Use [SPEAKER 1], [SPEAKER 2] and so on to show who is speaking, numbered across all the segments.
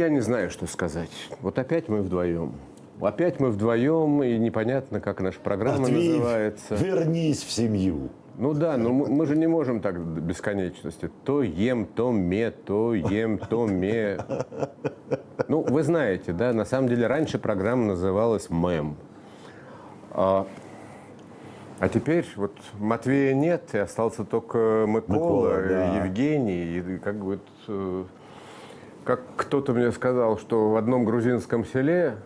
[SPEAKER 1] Я не знаю, что сказать. Вот опять мы вдвоем. Опять мы вдвоем, и непонятно, как наша программа
[SPEAKER 2] Матвій,
[SPEAKER 1] называется.
[SPEAKER 2] вернись в сім'ю.
[SPEAKER 1] Ну да, но мы, мы же не можем так до бесконечности. То ем, то ме, то ем, то ме. Ну, вы знаете, да, на самом деле раньше программа называлась МЭМ. А, а теперь вот Матвея нет, и остался только Микола,
[SPEAKER 2] Микола, да.
[SPEAKER 1] Евгений. И как вот, э, как кто-то мне сказал, что в одном грузинском селе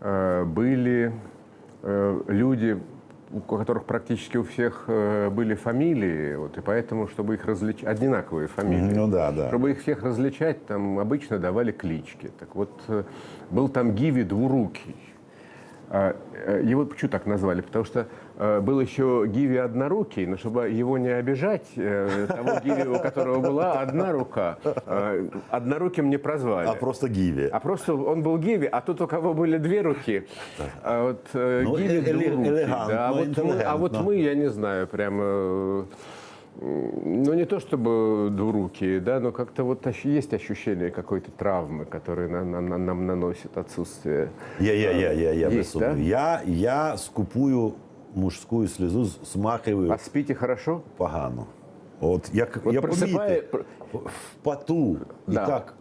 [SPEAKER 1] э, были э, люди, у которых практически у всех э, были фамилии, вот, и поэтому, чтобы их различать, одинаковые фамилии.
[SPEAKER 2] Ну да, да.
[SPEAKER 1] Чтобы их всех различать, там обычно давали клички. Так вот, э, был там Гиви Двурукий. А, э, Его почему так назвали? Потому что был еще Гиви Однорукий, но чтобы его не обижать, э, того Гиви, у которого была одна рука, э, Одноруким не прозвали.
[SPEAKER 2] А просто Гіві.
[SPEAKER 1] А просто он был Гиви, а тот, у кого были две руки, а вот э,
[SPEAKER 2] Ну,
[SPEAKER 1] Гиви
[SPEAKER 2] эле-
[SPEAKER 1] двурукий,
[SPEAKER 2] элегантно,
[SPEAKER 1] да. А вот, мы, а вот
[SPEAKER 2] интеллигентно.
[SPEAKER 1] мы, я не знаю, прямо, э, ну не то чтобы двурукие, да, но как-то вот ощ- есть ощущение какой-то травмы, которая на- на- на- нам наносит отсутствие.
[SPEAKER 2] Я, я, я, я, я без
[SPEAKER 1] Есть,
[SPEAKER 2] сумніву.
[SPEAKER 1] да?
[SPEAKER 2] Я, я скупую мужську сльозу, смахиваю
[SPEAKER 1] А спите хорошо?
[SPEAKER 2] погано. От як
[SPEAKER 1] Вот
[SPEAKER 2] я
[SPEAKER 1] просыпая-
[SPEAKER 2] помітив, в поту.
[SPEAKER 1] Да.
[SPEAKER 2] І так,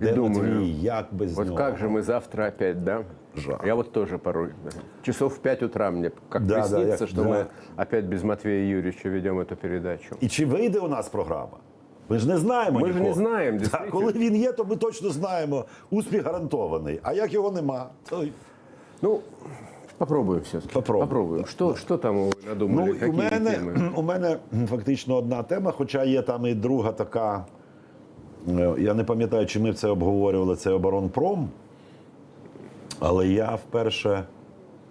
[SPEAKER 1] І
[SPEAKER 2] де
[SPEAKER 1] думаю,
[SPEAKER 2] Матвій, як без
[SPEAKER 1] Вот
[SPEAKER 2] нього?
[SPEAKER 1] как же мы завтра опять, да?
[SPEAKER 2] Жах.
[SPEAKER 1] Я вот тоже порой. Часов в 5 утра мне как
[SPEAKER 2] Да, да,
[SPEAKER 1] приснится,
[SPEAKER 2] я-
[SPEAKER 1] что
[SPEAKER 2] да.
[SPEAKER 1] мы опять без Матвея Юрьевича ведем эту передачу.
[SPEAKER 2] І чи вийде у нас програма? Ми ж не знаємо.
[SPEAKER 1] Ми ж
[SPEAKER 2] нікого.
[SPEAKER 1] не знаємо,
[SPEAKER 2] Та,
[SPEAKER 1] дійсно.
[SPEAKER 2] коли він є, то ми точно знаємо. Успіх гарантований. А як його нема, то й-
[SPEAKER 1] Ну, попробуем все-таки.
[SPEAKER 2] Попробуем.
[SPEAKER 1] Что, что там вы надумали?
[SPEAKER 2] Ну,
[SPEAKER 1] Какие
[SPEAKER 2] у мене,
[SPEAKER 1] темы?
[SPEAKER 2] у мене фактично одна тема, хоча є там і друга така. е, Я не пам'ятаю, чи ми це обговорювали, це оборонпром. Але я вперше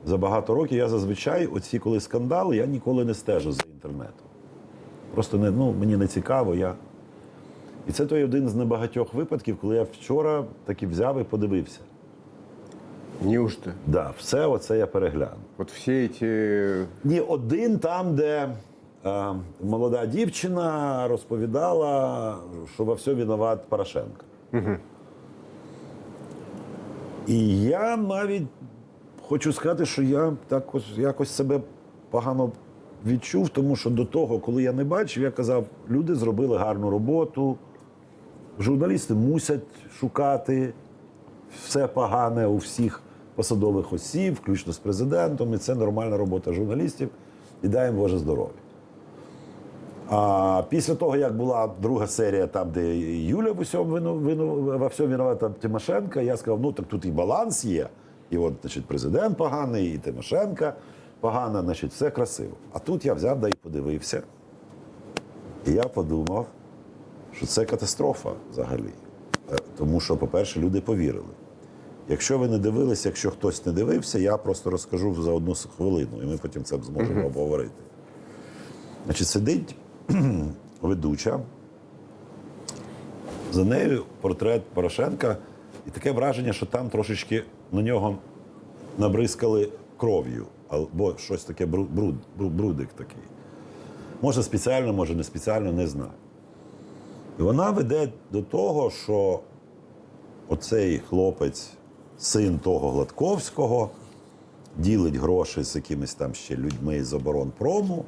[SPEAKER 2] за багато років, я зазвичай, оці коли скандали, я ніколи не стежу за інтернетом. Просто не, ну, мені не цікаво. Я... І це той один з небагатьох випадків, коли я вчора таки взяв і подивився.
[SPEAKER 1] Неужто?
[SPEAKER 2] Да, все оце я переглянув.
[SPEAKER 1] Вот все эти...
[SPEAKER 2] Ні, один там, де е, молода дівчина розповідала, що во всьому винуват Порошенко. І я навіть хочу сказати, що я так ось, якось себе погано відчув, тому що до того, коли я не бачив, я казав, люди зробили гарну роботу, журналісти мусять шукати все погане у всіх посадових осіб, включно з президентом, і це нормальна робота журналістів. І дай їм Боже здоров'я. А після того, як була друга серія, там, де Юля в усьому вину, вину, во всьому винувата Тимошенка, я сказав, ну так тут і баланс є. І от, значить, президент поганий, і Тимошенка погана, значить, все красиво. А тут я взяв да і подивився. І я подумав, що це катастрофа взагалі. Е, Тому що, по-перше, люди повірили. Якщо ви не дивилися, якщо хтось не дивився, я просто розкажу за одну хвилину, і ми потім це зможемо обговорити. Значить, сидить ведуча, за нею портрет Порошенка, і таке враження, що там трошечки на нього набризкали кров'ю, або щось таке бруд- брудик такий. Може спеціально, може не спеціально, не знаю. І вона веде до того, що оцей хлопець, син того Гладковського, ділить гроші з якимись там ще людьми з оборонпрому.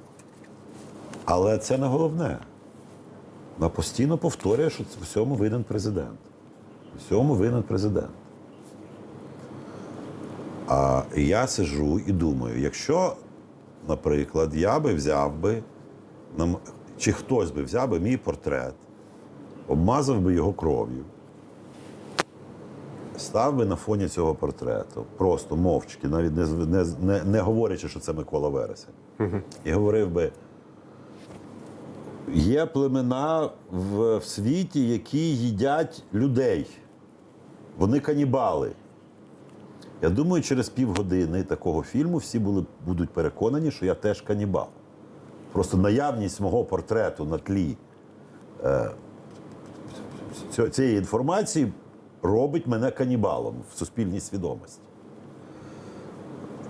[SPEAKER 2] Але це не головне. Вона постійно повторює, що в всьому винен президент. В всьому винен президент. А я сижу і думаю, якщо, наприклад, я би взяв би, чи хтось би взяв би мій портрет, обмазав би його кров'ю, став би на фоні цього портрету, просто мовчки, навіть не, не, не, не говорячи, що це Микола Вересень, і говорив би. Є племена в, в світі, які їдять людей. Вони канібали. Я думаю, через півгодини такого фільму всі були, будуть переконані, що я теж канібал. Просто наявність мого портрету на тлі е, цієї інформації робить мене канібалом в суспільній свідомості.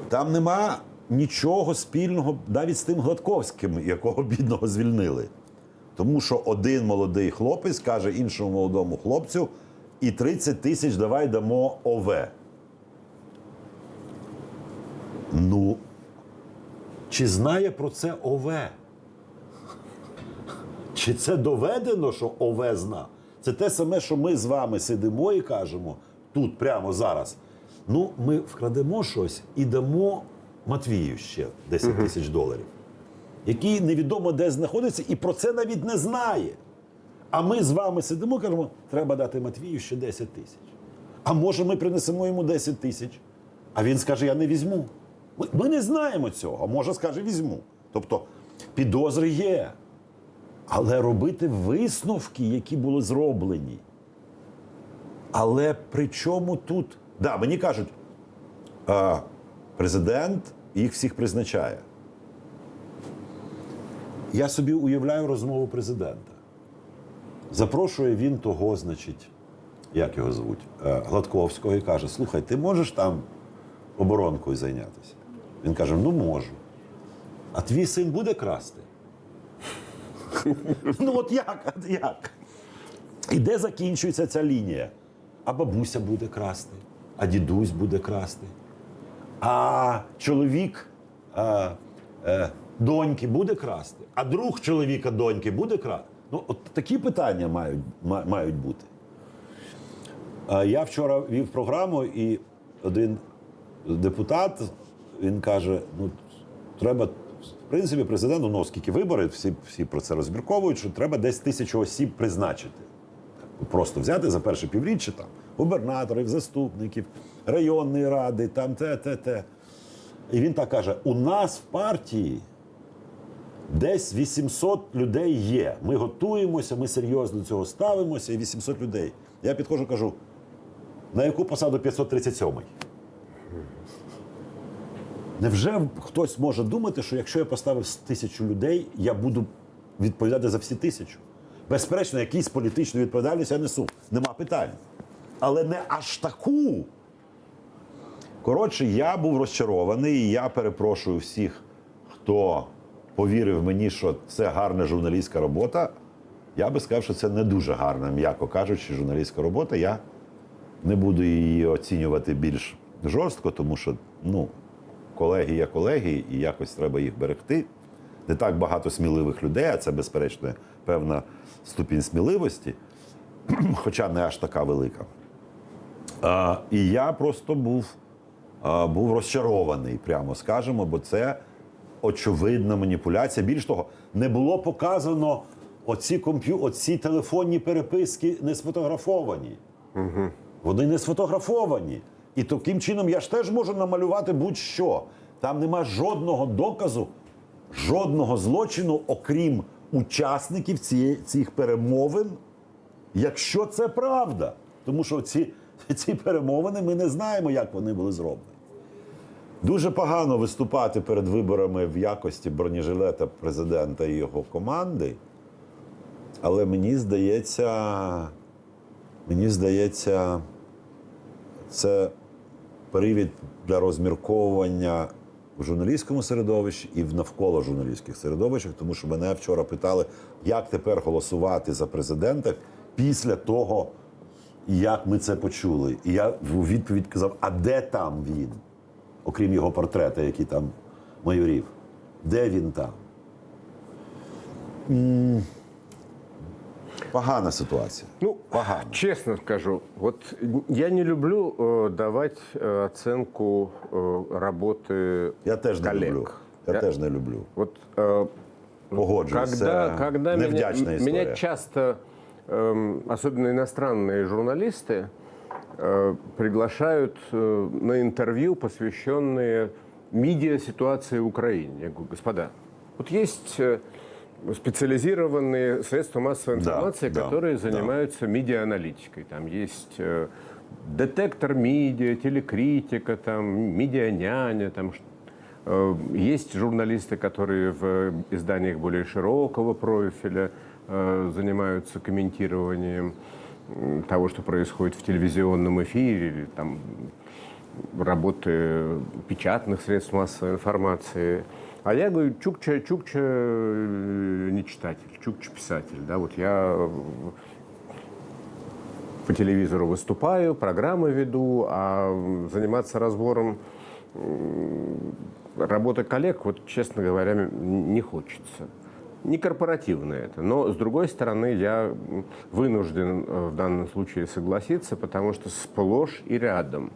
[SPEAKER 2] Там нема нічого спільного навіть з тим Гладковським, якого бідного звільнили. Тому що один молодий хлопець каже іншому молодому хлопцю: і 30 тисяч давай дамо ОВ. Ну, чи знає про це ОВ? Чи це доведено, що ОВ зна? Це те саме, що ми з вами сидимо і кажемо тут, прямо зараз. Ну, ми вкрадемо щось і дамо Матвію ще 10 тисяч доларів, який невідомо де знаходиться, і про це навіть не знає. А ми з вами сидимо і кажемо, треба дати Матвію ще 10 тисяч. А може ми принесемо йому 10 тисяч? А він скаже, я не візьму. Ми, ми не знаємо цього, а може скаже, візьму. Тобто підозри є. Але робити висновки, які були зроблені. Але при чому тут? Да, мені кажуть, а, президент їх всіх призначає. Я собі уявляю розмову президента. Запрошує він того, значить, як його звуть, Гладковського, і каже: Слухай, ти можеш там оборонкою зайнятися? Він каже: Ну можу. А твій син буде красти? ну от як? От як? І де закінчується ця лінія? А бабуся буде красти, а дідусь буде красти, а чоловік а, е, доньки буде красти, а друг чоловіка доньки буде красти. Ну, от такі питання мають, мають бути. А я вчора вів програму, і один депутат він каже: ну, треба, в принципі, президенту, ну, оскільки вибори, всі, всі про це розмірковують, що треба десь тисячу осіб призначити. Просто взяти за перше півріччя там губернаторів, заступників, районної ради, там те, те, те. І він так каже: у нас в партії десь 800 людей є. Ми готуємося, ми серйозно до цього ставимося, і 800 людей. Я підходжу, кажу, на яку посаду 537? Невже хтось може думати, що якщо я поставив тисячу людей, я буду відповідати за всі тисячу? Безперечно, якісь політичну відповідальність я несу. Нема питань. Але не аж таку. Коротше, я був розчарований, і я перепрошую всіх, хто повірив мені, що це гарна журналістська робота. Я би сказав, що це не дуже гарна, м'яко кажучи, журналістська робота. Я не буду її оцінювати більш жорстко, тому що ну, колеги є колеги, і якось треба їх берегти. Не так багато сміливих людей, а це, безперечно, певна ступінь сміливості, хоча не аж така велика. А, і я просто був, а, був розчарований, прямо скажемо, бо це очевидна маніпуляція. Більш того, не було показано оці, комп'ю... оці телефонні переписки не сфотографовані. Вони не сфотографовані. І таким чином я ж теж можу намалювати будь-що. Там нема жодного доказу, жодного злочину, окрім учасників цієї, цих перемовин, якщо це правда. Тому що ці, ці перемовини ми не знаємо, як вони були зроблені. Дуже погано виступати перед виборами в якості бронежилета президента і його команди. Але мені здається, мені здається, це привід для розмірковування в журналістському середовищі і в навколо журналістських середовищах, тому що мене вчора питали, як тепер голосувати за президента після того, як ми це почули. І я в відповідь казав: а де там він? Окрім його портрета, який там майорів. Де він там? М, Погана ситуація.
[SPEAKER 1] Ну,
[SPEAKER 2] Погано.
[SPEAKER 1] честно скажу, вот я не люблю э, давать э, оценку э, работы
[SPEAKER 2] Я теж не
[SPEAKER 1] коллег.
[SPEAKER 2] люблю. Я,
[SPEAKER 1] Я-
[SPEAKER 2] теж не люблю.
[SPEAKER 1] Вот э,
[SPEAKER 2] Погоджуюсь.
[SPEAKER 1] когда,
[SPEAKER 2] це
[SPEAKER 1] когда меня,
[SPEAKER 2] невдячна
[SPEAKER 1] м-
[SPEAKER 2] історія.
[SPEAKER 1] меня часто, эм, особенно иностранные журналисты, э, приглашают э, на интервью, посвященные медиа-ситуации в Украине. Я говорю, господа, вот есть э, специализированные средства массовой
[SPEAKER 2] Да,
[SPEAKER 1] информации,
[SPEAKER 2] да,
[SPEAKER 1] которые
[SPEAKER 2] да.
[SPEAKER 1] занимаются медиа-аналитикой. Там есть э, детектор медиа, телекритика, там медиа-няня, там ш- Э, Есть журналисты, которые в изданиях более широкого профиля э, занимаются комментированием м, того, что происходит в телевизионном эфире, или там работы печатных средств массовой информации. А я говорю, Чукча, Чукча э, не читатель, Чукча писатель. Да, вот я по телевизору выступаю, программы веду, а заниматься разбором работы коллег, вот, честно говоря, не хочется. Не корпоративно это, но, с другой стороны, я вынужден э, в данном случае согласиться, потому что сплошь и рядом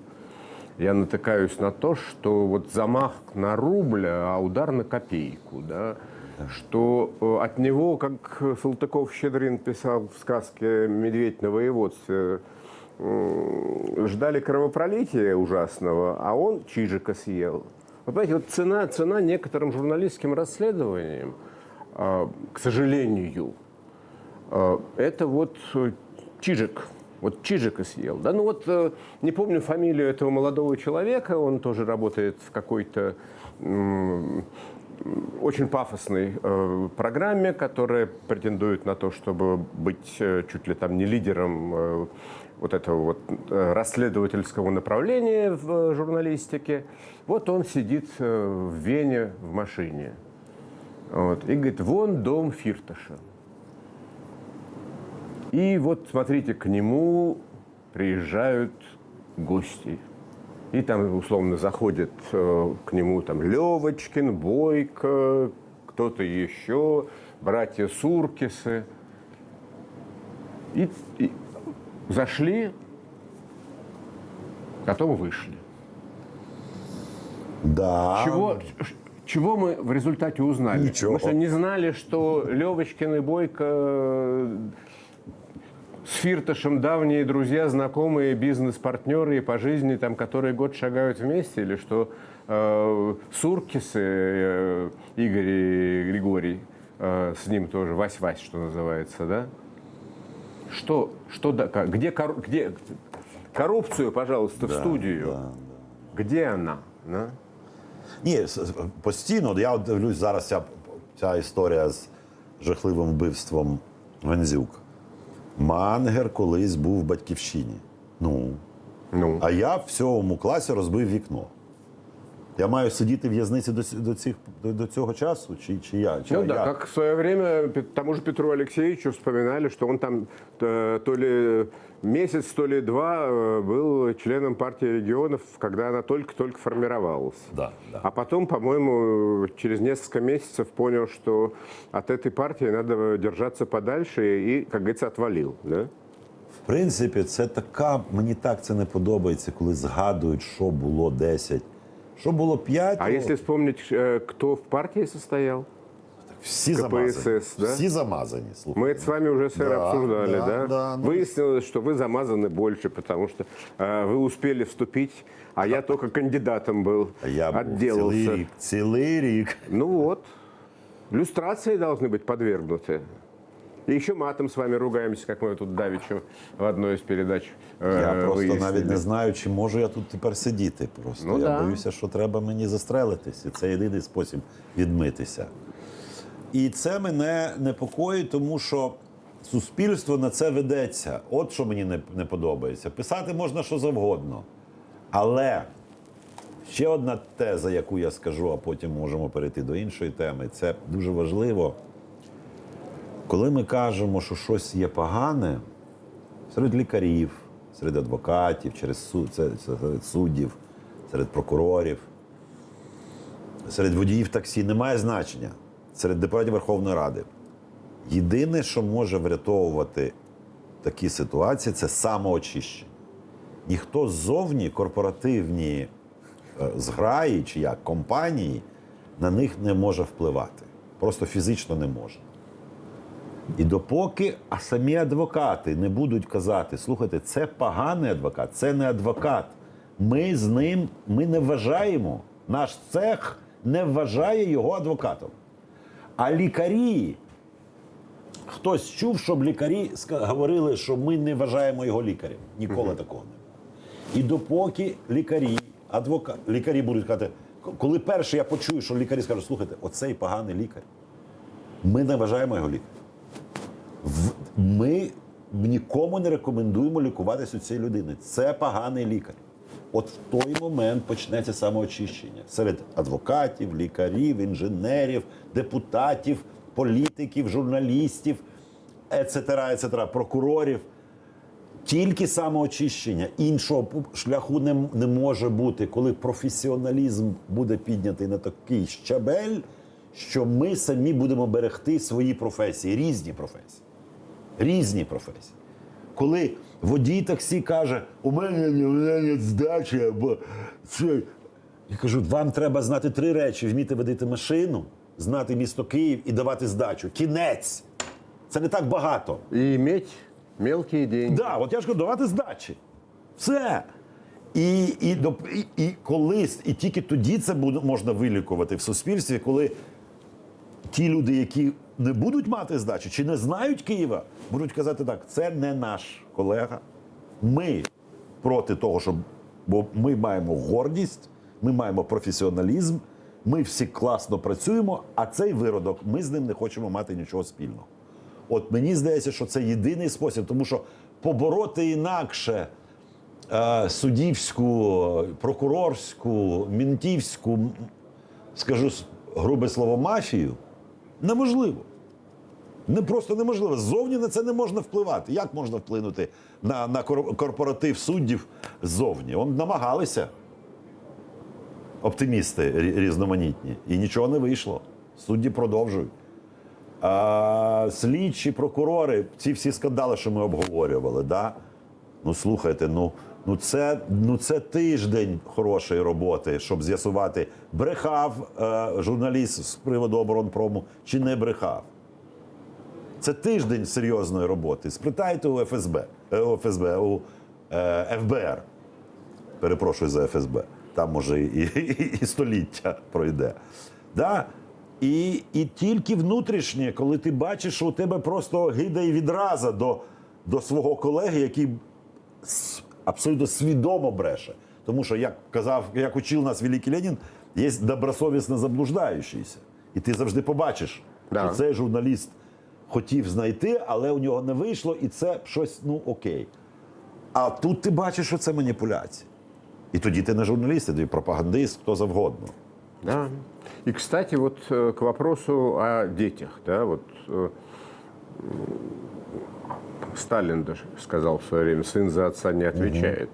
[SPEAKER 1] я натыкаюсь на то, что вот замах на рубль, а удар на копейку, да, что э, от него, как Салтыков-Щедрин писал в сказке «Медведь на воеводстве», м, ждали кровопролития ужасного, а он чижика съел. Вот понимаете, вот цена, цена некоторым журналистским расследованиям, а, к сожалению, а, это вот э, Чижик. Вот Чижика съел. Да, ну вот э, не помню фамилию этого молодого человека, он тоже работает в какой-то очень пафосной э, программе, которая претендует на то, чтобы быть э, чуть ли там не лидером э, вот этого вот э, расследовательского направления в журналистике. Вот он сидит э, в Вене в машине. Вот, и говорит, вон дом Фирташа. И вот, смотрите, к нему приезжают гости. И там, условно, заходит э, к нему там Левочкин, Бойко, кто-то еще, братья Суркисы. И, и зашли, потом вышли.
[SPEAKER 2] Да.
[SPEAKER 1] Чего, чего мы в результате узнали?
[SPEAKER 2] Ничего.
[SPEAKER 1] Мы что, не знали, что Левочкин и Бойко э, с Фирташем давние друзья, знакомые, бизнес-партнеры и по жизни, там, которые год шагают вместе, или что э, Суркисы, э, Игорь и Григорий, э, с ним тоже, Вась-Вась, что называется, да? Что, что, да, как- где, кору- где коррупцию, пожалуйста, в студию?
[SPEAKER 2] да,
[SPEAKER 1] Где она? да?
[SPEAKER 2] Ні, с- с- постійно. Я от дивлюсь зараз ця, ця історія з жахливим вбивством Гандзюк. Мангер колись був в батьківщині. Ну.
[SPEAKER 1] Ну.
[SPEAKER 2] А я в сьомому класі розбив вікно. Я маю сидіти в в'язниці до, ц- до, цих, до, до цього часу? Чи, чи я? Чи
[SPEAKER 1] Ну
[SPEAKER 2] я?
[SPEAKER 1] да, как в свое время Пе- тому же Петру Алексеевичу вспоминали, что он там э, то ли месяц, то ли два э, был членом партии регионов, когда она только-только формировалась.
[SPEAKER 2] Да, да.
[SPEAKER 1] А потом, по-моему, через несколько месяцев понял, что от этой партии надо держаться подальше и, как говорится, отвалил. Да?
[SPEAKER 2] В принципі, це така, мені так це не подобається, коли згадують, що було 10. Що було 5,
[SPEAKER 1] А если вспомнить, э, кто в партии состоял?
[SPEAKER 2] всі
[SPEAKER 1] КПСС,
[SPEAKER 2] замазані.
[SPEAKER 1] да?
[SPEAKER 2] Всі замазані. Слухай.
[SPEAKER 1] Мы это с вами уже, сэр,
[SPEAKER 2] Да,
[SPEAKER 1] обсуждали,
[SPEAKER 2] да,
[SPEAKER 1] да?
[SPEAKER 2] да, ну-
[SPEAKER 1] Выяснилось, что вы замазаны больше, потому что э, вы успели вступить, а я только кандидатом был,
[SPEAKER 2] А я був
[SPEAKER 1] отделался.
[SPEAKER 2] цілий рік. Цілий рік.
[SPEAKER 1] Ну вот, люстрации должны быть подвергнуты. И еще матом с вами ругаемся, как мы тут давеча в одной из передач э,
[SPEAKER 2] Я просто
[SPEAKER 1] выяснили.
[SPEAKER 2] навіть не знаю, чи можу я тут тепер сидіти. Просто
[SPEAKER 1] Ну
[SPEAKER 2] я
[SPEAKER 1] да.
[SPEAKER 2] боюся, що треба мені застрелитись, і це єдиний спосіб відмитися. І це мене непокоїть, тому що суспільство на це ведеться. От що мені не, не подобається. Писати можна що завгодно. Але ще одна теза, яку я скажу, а потім можемо перейти до іншої теми. Це дуже важливо. Коли ми кажемо, що щось є погане, серед лікарів, серед адвокатів, через суд, серед суддів, серед прокурорів, серед водіїв таксі немає значення. Серед депутатів Верховної Ради. Єдине, що може врятовувати такі ситуації, це самоочищення. Ніхто ззовні корпоративні е, зграї чи як компанії на них не може впливати. Просто фізично не може. І допоки а самі адвокати не будуть казати, слухайте, це поганий адвокат, це не адвокат. Ми з ним ми не вважаємо, наш цех не вважає його адвокатом. А лікарі, хтось чув, щоб лікарі говорили, що ми не вважаємо його лікарем. Ніколи такого не було. І допоки лікарі, адвокат, лікарі будуть казати, коли перше я почую, що лікарі скажуть, слухайте, оцей поганий лікар, ми не вважаємо його лікарем. Ми нікому не рекомендуємо лікуватися у цієї людини. Це поганий лікар. От в той момент почнеться самоочищення серед адвокатів, лікарів, інженерів, депутатів, політиків, журналістів, ецетера, ецетера, прокурорів. Тільки самоочищення, іншого шляху не, не може бути, коли професіоналізм буде піднятий на такий щабель, що ми самі будемо берегти свої професії, різні професії. Різні професії. Коли водій таксі каже, у мене, у мене здача, або це. Я кажу, вам треба знати три речі: вміти водити машину, знати місто Київ і давати здачу. Кінець. Це не так багато.
[SPEAKER 1] И иметь мелкие деньги.
[SPEAKER 2] Да, от я ж кажу, давати здачі. Все. І, і, і, і колись, і тільки тоді це буде, можна вилікувати в суспільстві, коли ті люди, які не будуть мати здачі чи не знають Києва, будуть казати так: це не наш колега. Ми проти того, щоб. Бо ми маємо гордість, ми маємо професіоналізм, ми всі класно працюємо, а цей виродок ми з ним не хочемо мати нічого спільного. От мені здається, що це єдиний спосіб, тому що побороти інакше е, суддівську, прокурорську, мінтівську, скажу грубе слово, мафію неможливо. Не просто неможливо. Ззовні на це не можна впливати. Як можна вплинути на, на корпоратив суддів ззовні? Он намагалися оптимісти різноманітні, і нічого не вийшло. Судді продовжують. А, слідчі, прокурори, ці всі скандали, що ми обговорювали, да? ну слухайте, ну, ну, це, ну це тиждень хорошої роботи, щоб з'ясувати, брехав е, журналіст з приводу оборонпрому чи не брехав. Це тиждень серйозної роботи. Спитайте у ФСБ, е, у ФСБ, у е, ФБР. Перепрошую за ФСБ. Там може і, і, і століття пройде. Да? І, і тільки внутрішнє, коли ти бачиш, що у тебе просто гида і відраза до, до свого колеги, який абсолютно свідомо бреше. Тому що, як казав, як учив нас Великий Ленін, є добросовісно заблуждаючийся. І ти завжди побачиш,
[SPEAKER 1] Да.
[SPEAKER 2] що цей журналіст хотів знайти, але у нього не вийшло, і це щось, ну окей. А тут ти бачиш, що це маніпуляція. І тоді ти не журналіст, ти пропагандист, хто завгодно.
[SPEAKER 1] Да. И, кстати, вот э, к вопросу о детях, да, вот э, м, Сталин даже сказал в свое время, сын за отца не отвечает.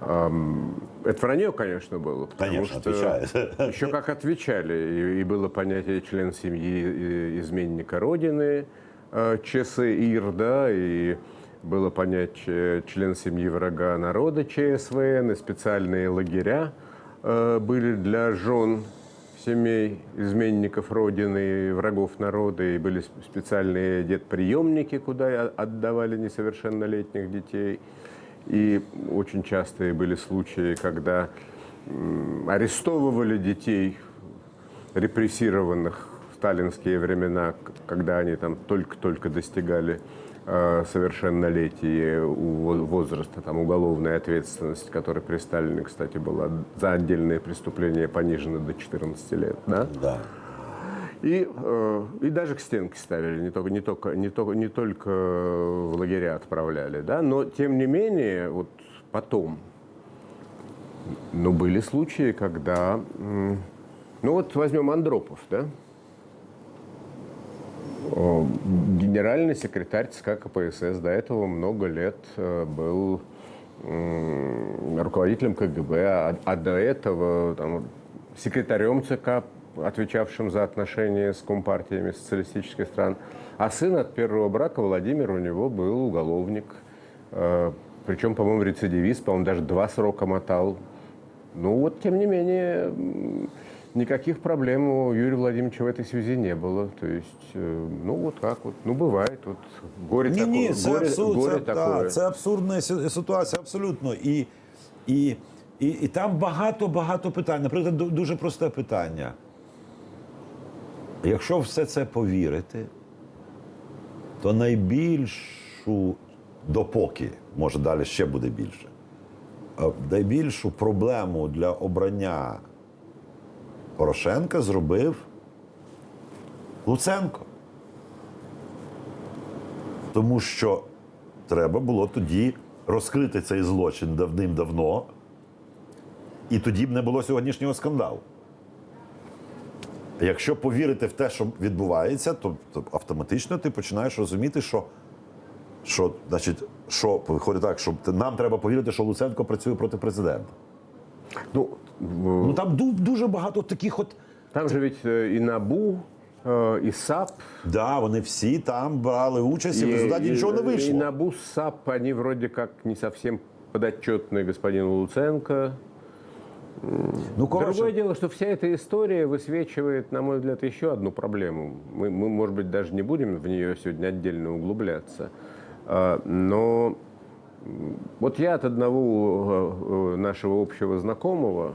[SPEAKER 1] Ам, Это вранье, конечно, было. потому
[SPEAKER 2] Конечно,
[SPEAKER 1] что
[SPEAKER 2] отвечает.
[SPEAKER 1] Еще как отвечали. И, и было понятие член семьи изменника Родины, э, ЧСИР, да, и было понятие член семьи врага народа ЧСВН, и специальные лагеря э, были для жен семей изменников Родины врагов народа, и были сп- специальные детприемники, куда отдавали несовершеннолетних детей. И очень частые были случаи, когда арестовывали детей, репрессированных в сталинские времена, когда они там только-только достигали э, во- возраста, там уголовная ответственность, которая при Сталине, кстати, была за отдельные преступления понижена до 14 лет, да?
[SPEAKER 2] Да.
[SPEAKER 1] И, э, и даже к стенке ставили, не только, не, только, не, только, не только в лагеря отправляли, да, но тем не менее, вот потом, ну, были случаи, когда, ну вот возьмем Андропов, да, О, генеральный секретарь ЦК КПСС до этого много лет э, был руководителем КГБ, а, а до этого там, секретарем ЦК, отвечавшим за отношения с компартиями социалистических стран. А сын от первого брака, Владимир, у него был уголовник. Э, Причем, по-моему, рецидивист, по-моему, даже два срока мотал. Ну вот, тем не менее, м, никаких проблем у Юрия Владимировича в этой связи не было. То есть, э, ну вот так вот, ну бывает, вот горе
[SPEAKER 2] Ні,
[SPEAKER 1] такое,
[SPEAKER 2] ні, це,
[SPEAKER 1] горе,
[SPEAKER 2] абсурд,
[SPEAKER 1] горе
[SPEAKER 2] це,
[SPEAKER 1] такое.
[SPEAKER 2] та, це абсурдна сі- ситуація, абсолютно. І, і, і, і там багато-багато питань. Наприклад, ду- дуже просте питання. Якщо все це повірити, то найбільшу, допоки, може далі ще буде більше, найбільшу проблему для обрання Порошенка зробив Луценко. Тому що треба було тоді розкрити цей злочин давним-давно, і тоді б не було сьогоднішнього скандалу. Якщо повірити в те, що відбувається, то, то автоматично ти починаєш розуміти, що Що, значить, що виходить так, що нам треба повірити, що Луценко працює проти президента.
[SPEAKER 1] Ну, в-
[SPEAKER 2] Ну там ду- дуже багато таких от.
[SPEAKER 1] там же ведь э, и НАБУ, э, и САП,
[SPEAKER 2] Да, вони всі там брали участь, і в результаті нічого не
[SPEAKER 1] И
[SPEAKER 2] вийшло.
[SPEAKER 1] НАБУ, САП, они вроде как не совсем подотчетны господину Луценко.
[SPEAKER 2] Ну, коротше,
[SPEAKER 1] Другое дело, что вся эта история высвечивает, на мой взгляд, еще одну проблему. Мы, мы, может быть, даже не будем в нее сегодня отдельно углубляться. А, Но м, вот я от одного э, э, нашего общего знакомого,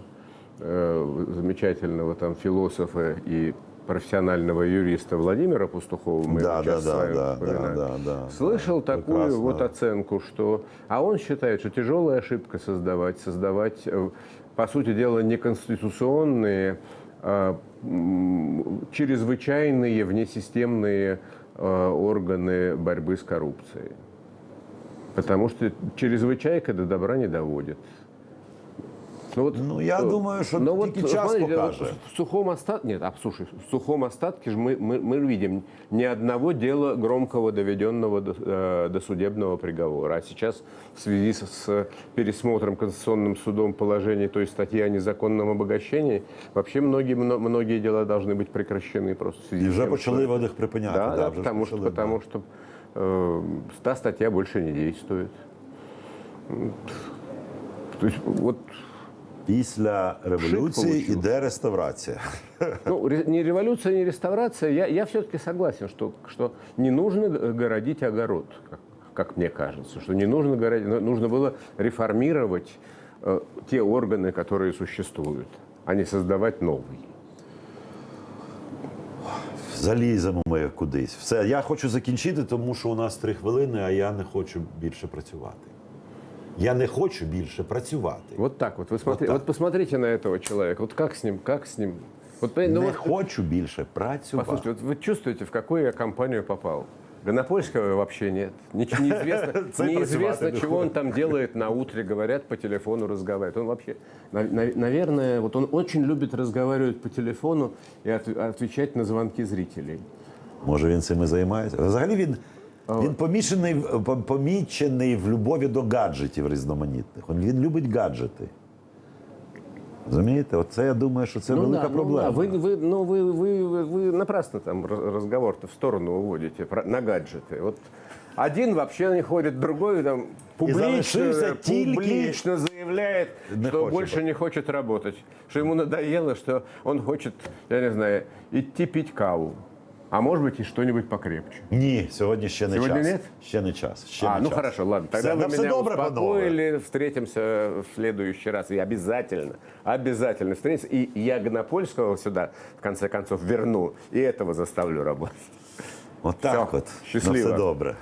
[SPEAKER 1] э, замечательного там философа и профессионального юриста Владимира Пастухова, мы
[SPEAKER 2] Да,
[SPEAKER 1] его
[SPEAKER 2] да,
[SPEAKER 1] часто с
[SPEAKER 2] да,
[SPEAKER 1] вами
[SPEAKER 2] да,
[SPEAKER 1] вспоминаем,
[SPEAKER 2] да, да, да.
[SPEAKER 1] слышал такую
[SPEAKER 2] Прекрасно.
[SPEAKER 1] вот оценку, что... А он считает, что тяжелая ошибка создавать, создавать, э, по сути дела, неконституционные, а, чрезвычайные внесистемные э, органы борьбы с коррупцией. Потому что чрезвычайка до добра не доводит. Ну, вот,
[SPEAKER 2] Ну, я
[SPEAKER 1] э,
[SPEAKER 2] думаю, что
[SPEAKER 1] но вот,
[SPEAKER 2] тільки час
[SPEAKER 1] смотрите, вот
[SPEAKER 2] покаже.
[SPEAKER 1] в сухом остатке, нет, а, слушай, в сухом остатке же мы, мы, мы видим ни одного дела громкого, доведенного до, э, до судебного приговора. А сейчас в связи с, с пересмотром Конституционным судом положений той статьи о незаконном обогащении, вообще многие, мно- многие дела должны быть прекращены просто в связи
[SPEAKER 2] І
[SPEAKER 1] с
[SPEAKER 2] вже
[SPEAKER 1] тем,
[SPEAKER 2] почали
[SPEAKER 1] что-
[SPEAKER 2] їх припиняти.
[SPEAKER 1] Да, да,
[SPEAKER 2] вже ж
[SPEAKER 1] потому, что,
[SPEAKER 2] почали,
[SPEAKER 1] потому
[SPEAKER 2] да.
[SPEAKER 1] что э, та статья больше не действует. М, То есть вот
[SPEAKER 2] Після революції
[SPEAKER 1] получив.
[SPEAKER 2] іде реставрація.
[SPEAKER 1] Ну, ре- не революция, не реставрация. Я, я все-таки согласен, что, что не нужно г- городить огород, как, как мне кажется. Что не нужно городить, но нужно было реформировать э, те органы, которые существуют, а не создавать новые.
[SPEAKER 2] Заліземо ми кудись. Все, я хочу закінчити, тому що у нас три хвилини, а я не хочу більше працювати. Я не хочу більше працювати.
[SPEAKER 1] Вот так вот. Вы смотри,
[SPEAKER 2] так.
[SPEAKER 1] вот посмотрите на этого человека. Вот как с ним, как с ним. Вот, понимаете, ну
[SPEAKER 2] не
[SPEAKER 1] вот,
[SPEAKER 2] хочу більше працювати.
[SPEAKER 1] послушайте, вот вы чувствуете, в какую я компанию попал? Гонопольского вообще нет. Нич- Неизвестно,
[SPEAKER 2] Це
[SPEAKER 1] неизвестно
[SPEAKER 2] працювати не
[SPEAKER 1] чего он там делает на утре, говорят по телефону, разговаривает. Он вообще, на- на- наверное, вот он очень любит разговаривать по телефону и от- отвечать на звонки зрителей.
[SPEAKER 2] Може він цим і займається. Взагалі він, він помічений, в- по- помічений в любові до гаджетів різноманітних. Він, він любить гаджети. Розумієте? Оце я думаю, що це велика
[SPEAKER 1] да, ну
[SPEAKER 2] проблема.
[SPEAKER 1] да, вы, вы, ну, вы, вы, вы, вы напрасно там раз- разговор-то в сторону уводите про- на гаджеты. Вот один вообще не ходит, другой там публично,
[SPEAKER 2] залишився тільки-
[SPEAKER 1] публично заявляет,
[SPEAKER 2] Не
[SPEAKER 1] что
[SPEAKER 2] хоче
[SPEAKER 1] больше не хочет работать, что ему надоело, что он хочет, я не знаю, идти пить каву. А может быть и что-нибудь покрепче.
[SPEAKER 2] Ні, сьогодні ще не
[SPEAKER 1] Сьогодні
[SPEAKER 2] час.
[SPEAKER 1] нет?
[SPEAKER 2] Ще не час. Ще
[SPEAKER 1] а,
[SPEAKER 2] не
[SPEAKER 1] ну
[SPEAKER 2] час.
[SPEAKER 1] хорошо, ладно. Тогда
[SPEAKER 2] Все,
[SPEAKER 1] вы
[SPEAKER 2] на все
[SPEAKER 1] меня
[SPEAKER 2] добре, панове.
[SPEAKER 1] успокоили. Встретимся в следующий раз. И обязательно, обязательно встретимся. И я Гонопольского сюда, в конце концов, верну. И этого заставлю работать.
[SPEAKER 2] Отак
[SPEAKER 1] Все,
[SPEAKER 2] от.
[SPEAKER 1] щасливо.
[SPEAKER 2] На все добре.